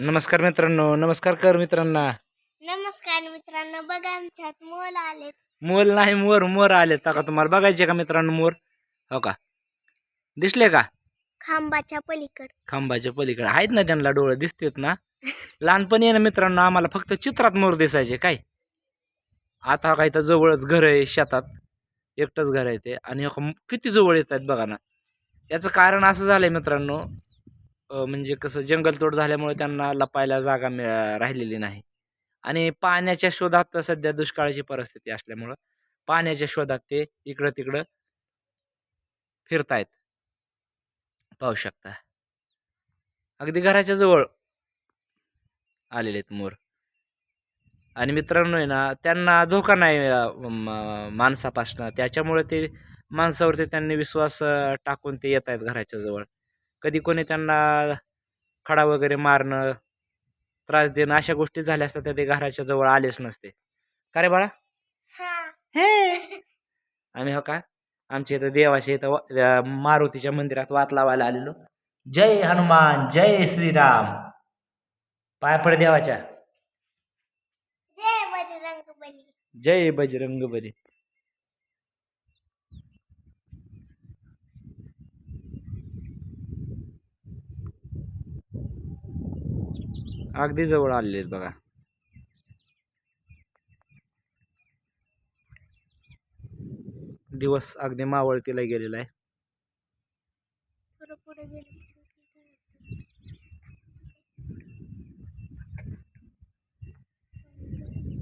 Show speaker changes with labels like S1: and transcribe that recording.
S1: नमस्कार मित्रांनो नमस्कार कर मित्रांना.
S2: नमस्कार मित्रांनो बघा आमच्यात मोल आले
S1: मोर नाही मोर मोर आले का तुम्हाला बघायचे का मित्रांनो मोर? हो का? दिसले का?
S2: खांबाच्या पलीकड.
S1: खांबाच्या पलीकडे. आहेत ना त्यांना डोळे दिसतेत ना? लहानपणी आहे ना मित्रांनो आम्हाला फक्त चित्रात मोर दिसायचे काय? आता काय तर जवळच घर आहे शेतात. एकटंच घर आहे ते. आणि हो किती जवळ येत आहेत बघा ना. याचं कारण असं झालंय मित्रांनो म्हणजे कसं जंगलतोड झाल्यामुळे त्यांना लपायला जागा मिळ- राहिलेली नाही. आणि पाण्याच्या शोधात सध्या दुष्काळाची परिस्थिती असल्यामुळं पाण्याच्या शोधात ते इकडं तिकडं फिरतायत. पाहू शकता. अगदी घराच्या जवळ आलेले आहेत मोर. आणि मित्रांनो आहे ना त्यांना धोका नाही माणसापासनं. त्याच्यामुळे ते माणसावरती त्यांनी विश्वास टाकून ते येत आहेत घराच्या जवळ. कधी कोणी त्यांना खडा वगैरे मारणं त्रास देणं अशा गोष्टी झाल्या असतात तर ते घराच्या जवळ आलेच नसते. का रे बाळा?
S2: हा.
S1: आम्ही हो का? आमच्या इथं देवाच्या इथं वा- अं, मारुतीच्या मंदिरात वात लावायला आलेलो. जय हनुमान जय श्रीराम. पाय पड देवाच्या.
S2: जय बजरंग बली
S1: जय बजरंग बली अगदी जवळ आलेले आहेत बघा. दिवस अगदी मावळतीला गेलेला आहे.